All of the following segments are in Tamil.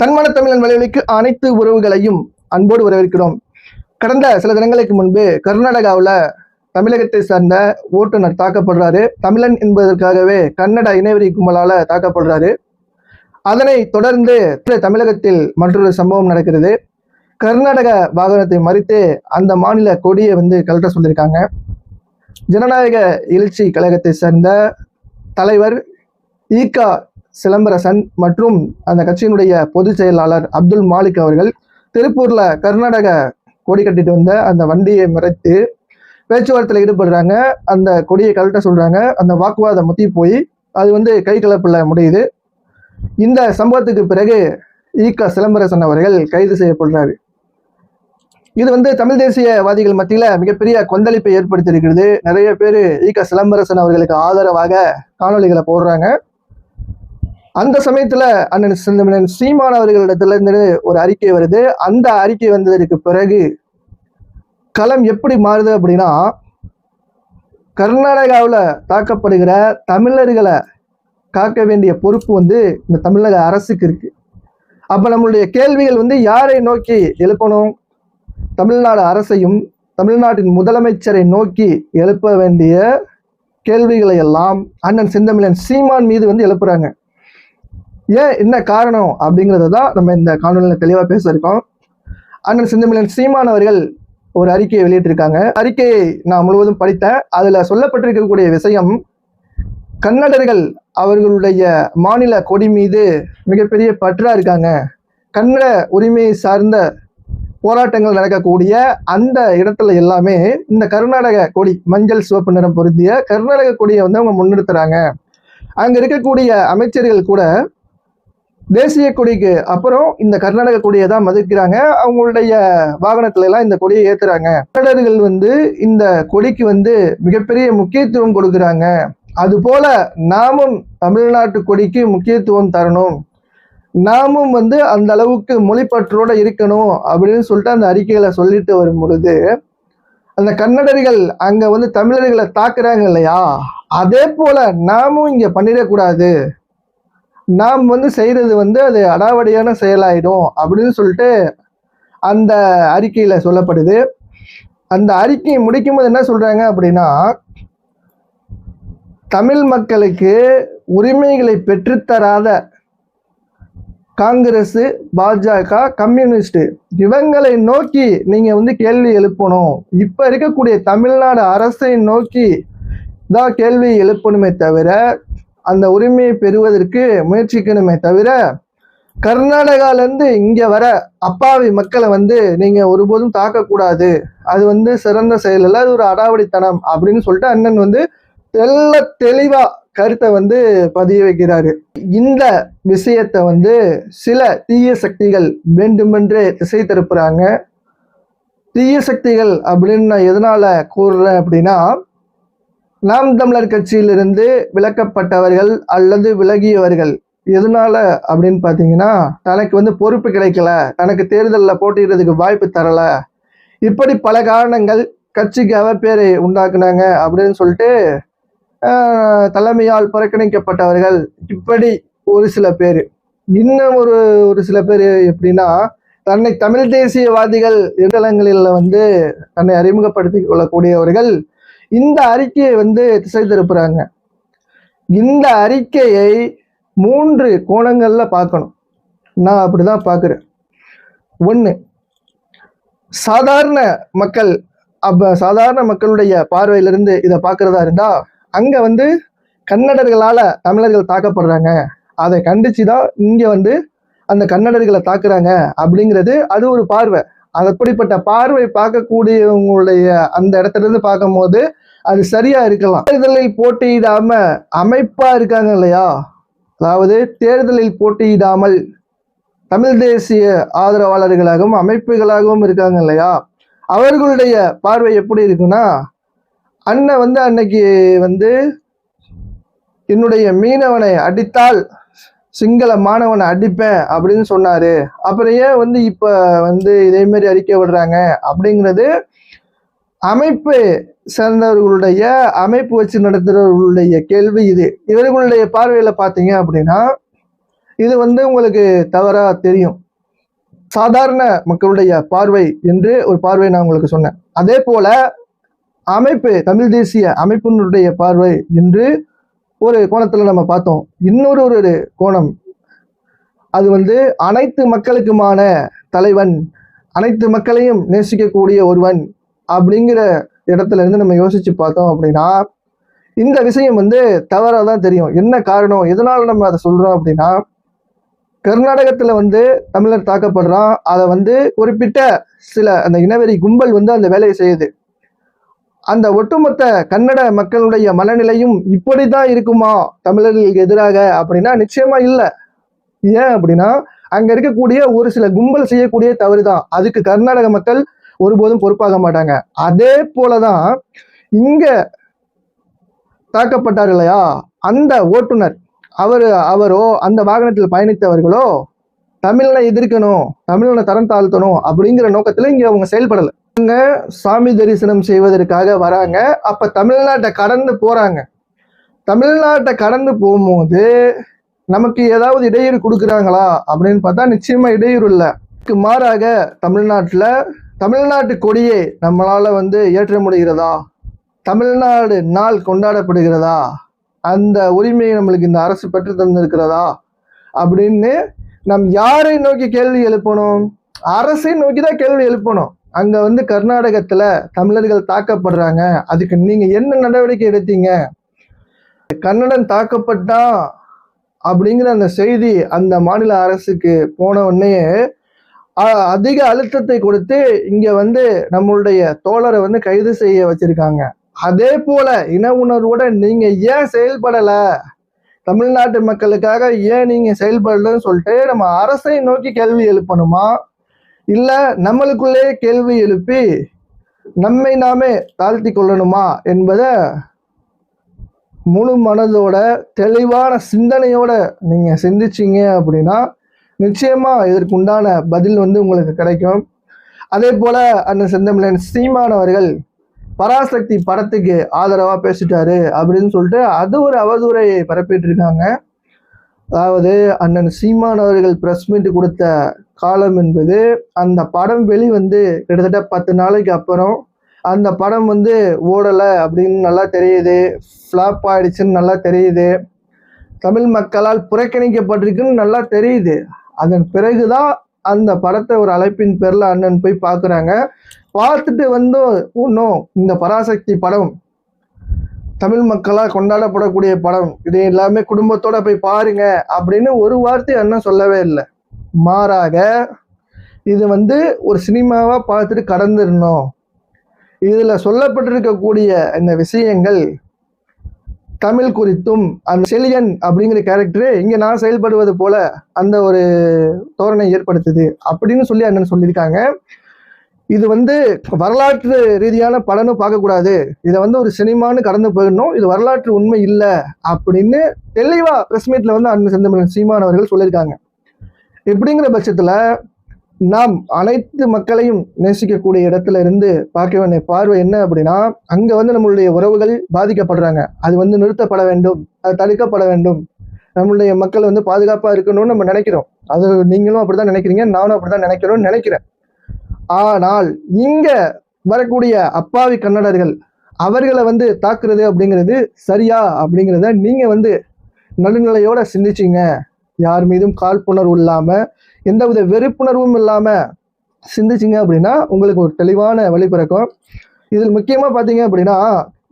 தன்மான தமிழன் வலைவலிக்கு அனைத்து உறவுகளையும் அன்போடு வரவேற்கிறோம். கடந்த சில தினங்களுக்கு முன்பு கர்நாடகாவில் தமிழகத்தை சார்ந்த ஓட்டுநர் தாக்கப்படுறாரு. தமிழன் என்பதற்காகவே கன்னட இணைவரி கும்பலால தாக்கப்படுறாரு. அதனை தொடர்ந்து தமிழகத்தில் மற்றொரு சம்பவம் நடக்கிறது. கர்நாடக வாகனத்தை மறித்து அந்த மாநில கொடியை வந்து கழட்ட சொல்லியிருக்காங்க. ஜனநாயக எழுச்சி கழகத்தை சேர்ந்த தலைவர் ஈகா சிலம்பரசன் மற்றும் அந்த கட்சியினுடைய பொதுச் செயலாளர் அப்துல் மாலிக் அவர்கள் திருப்பூர்ல கர்நாடக கொடி கட்டிட்டு வந்த அந்த வண்டியை மறைத்து பேச்சுவார்த்தையில் ஈடுபடுறாங்க. அந்த கொடியை கழட்ட சொல்றாங்க. அந்த வாக்குவாதம் முத்தி போய் அது வந்து கை கலப்பில் முடியுது. இந்த சம்பவத்துக்கு பிறகு ஈகா சிலம்பரசன் அவர்கள் கைது செய்யப்படுறாரு. இது வந்து தமிழ் தேசியவாதிகள் மத்தியில மிகப்பெரிய கொந்தளிப்பை ஏற்படுத்தியிருக்கிறது. நிறைய பேர் ஈகா சிலம்பரசன் அவர்களுக்கு ஆதரவாக காணொளிகளை போடுறாங்க. அந்த சமயத்துல அண்ணன் சீமான் அவர்களிடத்துல இருந்து ஒரு அறிக்கை வருது. அந்த அறிக்கை வந்ததற்கு பிறகு களம் எப்படி மாறுது அப்படின்னா கர்நாடகாவில் தாக்கப்படுகிற தமிழர்களை காக்க வேண்டிய பொறுப்பு வந்து இந்த தமிழக அரசுக்கு இருக்கு. அப்ப நம்மளுடைய கேள்விகள் வந்து யாரை நோக்கி எழுப்பணும்? தமிழ்நாடு அரசையும் தமிழ்நாட்டின் முதலமைச்சரை நோக்கி எழுப்ப வேண்டிய கேள்விகளை எல்லாம் அண்ணன் செந்தமிழன் சீமான் மீது வந்து எழுப்புறாங்க. ஏன் என்ன காரணம் அப்படிங்கிறத தான் நம்ம இந்த காணொலியில் தெளிவாக பேசியிருக்கோம். அண்ணன் செந்தமிழன் சீமான் அவர்கள் ஒரு அறிக்கையை வெளியிட்டிருக்காங்க. அறிக்கையை நான் முழுவதும் படித்தேன். அதில் சொல்லப்பட்டிருக்கக்கூடிய விஷயம் கன்னடர்கள் அவர்களுடைய மாநில கொடி மீது மிகப்பெரிய பற்றா இருக்காங்க. கன்னட உரிமையை சார்ந்த போராட்டங்கள் நடக்கக்கூடிய அந்த இடத்துல எல்லாமே இந்த கர்நாடக கொடி மஞ்சள் சிவப்பு நிறம் பொருந்திய கர்நாடக கொடியை வந்து அவங்க முன்னிறுத்துறாங்க. அங்க இருக்கக்கூடிய அமைச்சர்கள் கூட தேசிய கொடிக்கு அப்புறம் இந்த கர்நாடக கொடியை தான் மதிக்கிறாங்க. அவங்களுடைய வாகனத்துல எல்லாம் இந்த கொடியை ஏத்துறாங்க. கன்னடர்கள் வந்து இந்த கொடிக்கு வந்து மிகப்பெரிய முக்கியத்துவம் கொடுக்குறாங்க. அது போல நாமும் தமிழ்நாட்டு கொடிக்கு முக்கியத்துவம் தரணும். நாமும் வந்து அந்த அளவுக்கு மொழிப்பற்றோட இருக்கணும் அப்படின்னு சொல்லிட்டு அந்த அறிக்கைகளை சொல்லிட்டு வரும் பொழுது அந்த கன்னடர்கள் அங்க வந்து தமிழர்களை தாக்குறாங்க இல்லையா? அதே போல நாமும் இங்க பண்ணிடக்கூடாது. நாம் வந்து செய்கிறது வந்து அது அடாவடியான செயலாயிடும் அப்படின்னு சொல்லிட்டு அந்த அறிக்கையில் சொல்லப்படுது. அந்த அறிக்கையை முடிக்கும் போது என்ன சொல்கிறாங்க அப்படின்னா தமிழ் மக்களுக்கு உரிமைகளை பெற்றுத்தராத காங்கிரஸ் பாஜக கம்யூனிஸ்ட் இவங்களை நோக்கி நீங்க வந்து கேள்வி எழுப்பணும். இப்ப இருக்கக்கூடிய தமிழ்நாடு அரசை நோக்கி தான் கேள்வி எழுப்பணுமே தவிர அந்த உரிமையை பெறுவதற்கு முயற்சிக்கணுமே தவிர கர்நாடகாலேருந்து இங்கே வர அப்பாவி மக்களை வந்து நீங்கள் ஒருபோதும் தாக்கக்கூடாது. அது வந்து சிறந்த செயல் அல்ல அது ஒரு அடாவடித்தனம் அப்படின்னு சொல்லிட்டு அண்ணன் வந்து தெல்ல தெளிவாக கருத்தை வந்து பதிய வைக்கிறாரு. இந்த விஷயத்தை வந்து சில தீய சக்திகள் வேண்டுமென்றே திசை திருப்புறாங்க. தீய சக்திகள் அப்படின்னு நான் எதனால கூறுறேன் அப்படின்னா நாம் தமிழர் கட்சியிலிருந்து விலக்கப்பட்டவர்கள் அல்லது விலகியவர்கள் எதனால அப்படின்னு பார்த்தீங்கன்னா தனக்கு வந்து பொறுப்பு கிடைக்கல தனக்கு தேர்தலில் போட்டியிடுறதுக்கு வாய்ப்பு தரல. இப்படி பல காரணங்கள் கட்சிக்கு அவப்பேரை உண்டாக்குனாங்க அப்படின்னு சொல்லிட்டு தலைமையால் புறக்கணிக்கப்பட்டவர்கள் இப்படி ஒரு சில பேர். இன்னும் ஒரு ஒரு சில பேர் எப்படின்னா தன்னை தமிழ் தேசியவாதிகள் இணையதளங்களில் வந்து தன்னை அறிமுகப்படுத்திக் கொள்ளக்கூடியவர்கள் இந்த அறிக்கையை வந்து திசை திருப்புறாங்க. இந்த அறிக்கையை மூன்று கோணங்கள்ல பார்க்கணும். நான் அப்படிதான் பார்க்குறேன். ஒன்று சாதாரண மக்கள் அப்ப சாதாரண மக்களுடைய பார்வையிலிருந்து இதை பார்க்குறதா இருந்தா அங்கே வந்து கன்னடர்களால் தமிழர்கள் தாக்கப்படுறாங்க. அதை கண்டிச்சு தான் இங்கே வந்து அந்த கன்னடர்களை தாக்குறாங்க அப்படிங்கிறது அது ஒரு பார்வை. அப்படிப்பட்ட பார்வை பார்க்கக்கூடியவங்களுடைய அந்த இடத்துல இருந்து பார்க்கும்போது அது சரியா இருக்கலாம். தேர்தலில் போட்டியிடாம அமைப்பா இருக்காங்க இல்லையா? அதாவது தேர்தலில் போட்டியிடாமல் தமிழ் தேசிய ஆதரவாளர்களாகவும் அமைப்புகளாகவும் இருக்காங்க இல்லையா? அவர்களுடைய பார்வை எப்படி இருக்குன்னா அண்ணன் வந்து அன்னைக்கு வந்து என்னுடைய மீனவனை அடித்தால் சிங்கள மாணவனை அடிப்பேன் அப்படின்னு சொன்னாரு. அப்புறம் ஏன் வந்து இப்ப வந்து இதே மாதிரி அறிக்கை விடுறாங்க? அப்படிங்கிறது அமைப்பு சேர்ந்தவர்களுடைய அமைப்பு வச்சு நடத்துறவர்களுடைய கேள்வி இது. இவர்களுடைய பார்வையில பாத்தீங்க அப்படின்னா இது வந்து உங்களுக்கு தவறா தெரியும். சாதாரண மக்களுடைய பார்வை என்று ஒரு பார்வை நான் உங்களுக்கு சொன்னேன். அதே போல அமைப்பு தமிழ் தேசிய அமைப்பினுடைய பார்வை என்று ஒரு கோணத்தில் நம்ம பார்த்தோம். இன்னொரு ஒரு கோணம். அது வந்து அனைத்து மக்களுக்குமான தலைவன் அனைத்து மக்களையும் நேசிக்கக்கூடிய ஒருவன் அப்படிங்கிற இடத்துல இருந்து நம்ம யோசிச்சு பார்த்தோம் அப்படின்னா இந்த விஷயம் வந்து தவறாக தான் தெரியும். என்ன காரணம்? எதனால நம்ம அதை சொல்கிறோம் அப்படின்னா கர்நாடகத்தில் வந்து தமிழர் தாக்கப்படுறான். அதை வந்து குறிப்பிட்ட சில அந்த இனவெறி கும்பல் வந்து அந்த வேலையை செய்யுது. அந்த ஒட்டுமொத்த கன்னட மக்களுடைய மனநிலையும் இப்படிதான் இருக்குமா தமிழர்களுக்கு எதிராக அப்படின்னா நிச்சயமா இல்லை. ஏன் அப்படின்னா அங்க இருக்கக்கூடிய ஒரு சில கும்பல் செய்யக்கூடிய தவறு தான் அதுக்கு கர்நாடக மக்கள் ஒருபோதும் பொறுப்பாக மாட்டாங்க. அதே போலதான் இங்க தாக்கப்பட்டார் இல்லையா? அந்த ஓட்டுநர் அவர் அவரோ அந்த வாகனத்தில் பயணித்தவர்களோ தமிழனை எதிர்க்கணும் தமிழனை தரம் தாழ்த்தணும் அப்படிங்கிற நோக்கத்துல இங்க அவங்க செயல்படலை. சாமி தரிசனம் செய்வதற்காக வராங்க. அப்ப தமிழ்நாட்டை கடந்து போறாங்க. தமிழ்நாட்டை கடந்து போகும்போது நமக்கு ஏதாவது இடையூறு கொடுக்குறாங்களா அப்படின்னு பார்த்தா நிச்சயமா இடையூறு இல்லை. மாறாக தமிழ்நாட்டில் தமிழ்நாட்டு கொடியை நம்மளால வந்து ஏற்ற முடிகிறதா? தமிழ்நாடு நாள் கொண்டாடப்படுகிறதா? அந்த உரிமையை நம்மளுக்கு இந்த அரசு பெற்று தந்திருக்கிறதா? அப்படின்னு நம் யாரை நோக்கி கேள்வி எழுப்பணும்? அரசை நோக்கி தான் கேள்வி எழுப்பணும். அங்க வந்து கர்நாடகத்துல தமிழர்கள் தாக்கப்படுறாங்க. அதுக்கு நீங்க என்ன நடவடிக்கை எடுத்தீங்க? கன்னடன் தாக்கப்பட்டான் அப்படிங்கிற அந்த செய்தி அந்த மாநில அரசுக்கு போன உடனே அதிக அழுத்தத்தை கொடுத்து இங்க வந்து நம்மளுடைய தோழரை வந்து கைது செய்ய வச்சிருக்காங்க. அதே போல இன உணர்வோட நீங்க ஏன் செயல்படல? தமிழ்நாட்டு மக்களுக்காக ஏன் நீங்க செயல்படலன்னு சொல்லிட்டு நம்ம அரசை நோக்கி கேள்வி எழுப்பணுமா? இல்ல நம்மளுக்குள்ளே கேள்வி எழுப்பி நம்மை நாமே தாழ்த்தி கொள்ளணுமா என்பதை முழு மனதோட தெளிவான சிந்தனையோட நீங்க சிந்திச்சீங்க அப்படின்னா நிச்சயமா இதற்கு உண்டான பதில் வந்து உங்களுக்கு கிடைக்கும். அதே போல அந்த செந்தமிழன் சீமான் அவர்கள் பராசக்தி படத்துக்கு ஆதரவா பேசிட்டாரு அப்படின்னு சொல்லிட்டு அது ஒரு அவதூறையை பரப்பிட்டு இருக்காங்க. அதாவது அண்ணன் சீமான் அவர்கள் பிரஸ் மீட் கொடுத்த காலம் என்பது அந்த படம் வெளிவந்து கிட்டத்தட்ட பத்து நாளைக்கு அப்புறம் அந்த படம் வந்து ஓடலை அப்படின்னு நல்லா தெரியுது. ஃப்ளாப் ஆயிடுச்சுன்னு நல்லா தெரியுது. தமிழ் மக்களால் புறக்கணிக்கப்பட்டிருக்குன்னு நல்லா தெரியுது. அதன் பிறகுதான் அந்த படத்தை ஒரு அழைப்பின் பேரில் அண்ணன் போய் பார்க்குறாங்க பார்த்துட்டு வந்து இன்னும் இந்த பராசக்தி படம் தமிழ் மக்களால் கொண்டாடப்படக்கூடிய படம் இது எல்லாமே குடும்பத்தோட போய் பாருங்க அப்படின்னு ஒரு வார்த்தை அண்ணன் சொல்லவே இல்லை. மாறாக இது வந்து ஒரு சினிமாவாக பார்த்துட்டு கடந்துடணும் இதில் சொல்லப்பட்டிருக்கக்கூடிய இந்த விஷயங்கள் தமிழ் குறித்தும் அந்த செலியன் அப்படிங்கிற கேரக்டரு இங்கே நான் செயல்படுவது போல அந்த ஒரு தோரணை ஏற்படுத்துது அப்படின்னு சொல்லி அண்ணன் சொல்லியிருக்காங்க. இது வந்து வரலாற்று ரீதியான படம்னு பார்க்கக்கூடாது. இதை வந்து ஒரு சினிமான்னு கடந்து போயிடணும். இது வரலாற்று உண்மை இல்லை அப்படின்னு தெளிவாக பிரஸ் மீட்டில் வந்து அண்ணன் செந்தமிழன் சீமான் அவர்கள் சொல்லியிருக்காங்க. இப்படிங்கிற பட்சத்தில் நாம் அனைத்து மக்களையும் நேசிக்கக்கூடிய இடத்துல இருந்து பார்க்க வேண்டிய பார்வை என்ன அப்படின்னா அங்கே வந்து நம்மளுடைய உறவுகள் பாதிக்கப்படுறாங்க. அது வந்து நிறுத்தப்பட வேண்டும் அது தடுக்கப்பட வேண்டும். நம்மளுடைய மக்கள் வந்து பாதுகாப்பாக இருக்கணும்னு நம்ம நினைக்கிறோம். அது நீங்களும் அப்படிதான் நினைக்கிறீங்க நானும் அப்படிதான் நினைக்கிறோம்னு நினைக்கிறேன். ஆனால் இங்க வரக்கூடிய அப்பாவி கன்னடர்கள் அவர்களை வந்து தாக்குறது அப்படிங்கிறது சரியா அப்படிங்கிறத நீங்க வந்து நடுநிலையோட சிந்திச்சிங்க. யார் மீதும் காழ்ப்புணர்வு இல்லாமல் எந்தவித வெறுப்புணர்வும் இல்லாமல் சிந்திச்சிங்க அப்படின்னா உங்களுக்கு ஒரு தெளிவான வழி பிறக்கும். இதில் முக்கியமாக பார்த்தீங்க அப்படின்னா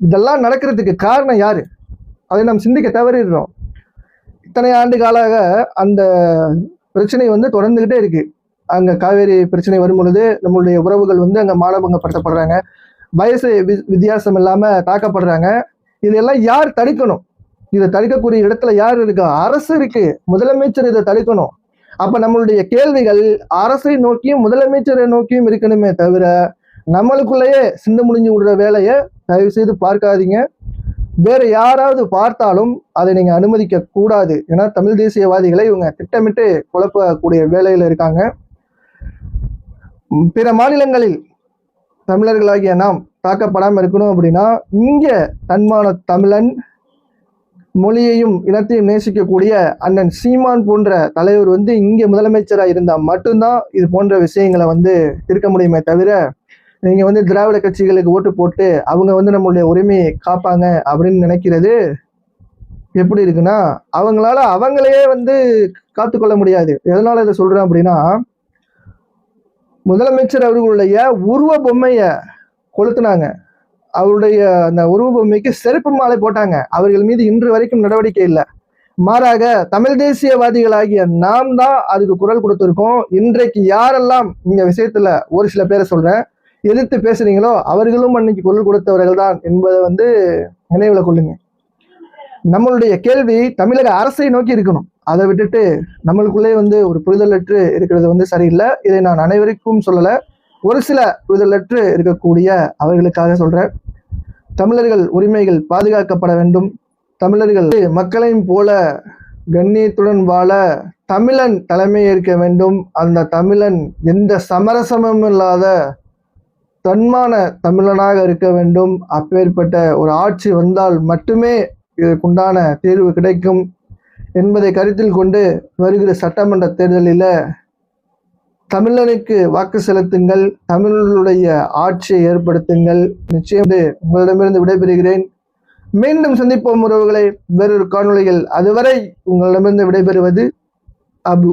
இதெல்லாம் நடக்கிறதுக்கு காரணம் யார்? அதை நாம் சிந்திக்க தவறிடுறோம். இத்தனை ஆண்டு காலாக அந்த பிரச்சனை வந்து தொடர்ந்துக்கிட்டே இருக்குது அங்கே காவேரி பிரச்சனை வரும் பொழுது நம்மளுடைய உறவுகள் வந்து அங்கே மானபங்கப்படுத்தப்படுறாங்க. வயசு வித்தியாசம் இல்லாமல் தாக்கப்படுறாங்க. இதெல்லாம் யார் தடுக்கணும் இதை தடுக்கக்கூடிய இடத்துல யார் இருக்கா? அரசு இருக்கு. முதலமைச்சர் இதை தடுக்கணும். அப்ப நம்மளுடைய கேள்விகள் அரசை நோக்கியும் முதலமைச்சரை நோக்கியும் இருக்கணுமே தவிர நம்மளுக்குள்ளேயே சிந்து முடிஞ்சு விடுற வேலையை தயவு செய்து பார்க்காதீங்க. வேற யாராவது பார்த்தாலும் அதை நீங்க அனுமதிக்க கூடாது. ஏன்னா தமிழ் தேசியவாதிகளை இவங்க திட்டமிட்டு குழப்பக்கூடிய வேலையில இருக்காங்க. பிற மாநிலங்களில் தமிழர்களாகிய நாம் தாக்கப்படாமல் இருக்கணும் அப்படின்னா இங்க தன்மான தமிழன் மொழியையும் இனத்தையும் நேசிக்கக்கூடிய அண்ணன் சீமான் போன்ற தலைவர் வந்து இங்கே முதலமைச்சராக இருந்தால் மட்டும்தான் இது போன்ற விஷயங்களை வந்து இருக்க முடியுமே தவிர நீங்கள் வந்து திராவிட கட்சிகளுக்கு ஓட்டு போட்டு அவங்க வந்து நம்மளுடைய உரிமையை காப்பாங்க அப்படின்னு நினைக்கிறது எப்படி இருக்குன்னா அவங்களால அவங்களையே வந்து காத்துக்கொள்ள முடியாது. எதனால இதை சொல்றேன் அப்படின்னா முதலமைச்சர் அவர்களுடைய உருவ பொம்மையை கொளுத்துனாங்க. அவருடைய அந்த உருவபூமிக்கு செருப்பு மாலை போட்டாங்க. அவர்கள் மீது இன்று வரைக்கும் நடவடிக்கை இல்லை. மாறாக தமிழ் தேசியவாதிகளாகிய நாம் தான் அதுக்கு குரல் கொடுத்துருக்கோம். இன்றைக்கு யாரெல்லாம் இந்த விஷயத்துல ஒரு சில பேரை சொல்றேன். எதிர்த்து பேசுறீங்களோ அவர்களும் அன்னைக்கு குரல் கொடுத்தவர்கள் தான் என்பதை வந்து நினைவுல கொள்ளுங்க. நம்மளுடைய கேள்வி தமிழக அரசை நோக்கி இருக்கணும். அதை விட்டுட்டு நம்மளுக்குள்ளே வந்து ஒரு புரிதலற்று இருக்கிறது வந்து சரியில்லை. இதை நான் அனைவருக்கும் சொல்லலை. ஒரு சில புரிதலற்று இருக்கக்கூடிய அவர்களுக்காக சொல்றேன். தமிழர்கள் உரிமைகள் பாதுகாக்கப்பட வேண்டும். தமிழர்கள் மக்களையும் போல கண்ணியத்துடன் வாழ தமிழன் தலைமை ஏற்க வேண்டும். அந்த தமிழன் எந்த சமரசமும் இல்லாத தன்மான தமிழனாக இருக்க வேண்டும். அப்பேற்பட்ட ஒரு ஆட்சி வந்தால் மட்டுமே இதற்குண்டான தீர்வு கிடைக்கும். என்பதை கருத்தில் கொண்டு வருகிற சட்டமன்ற தேர்தலில் தமிழனுக்கு வாக்கு செலுத்துங்கள் தமிழர்களுடைய ஆட்சியை ஏற்படுத்துங்கள். நிச்சயம் வந்து உங்களிடமிருந்து விடைபெறுகிறேன். மீண்டும் சந்திப்போம் உறவுகளை. வேறொரு காணொளிகள் அதுவரை உங்களிடமிருந்து விடைபெறுவது அபு.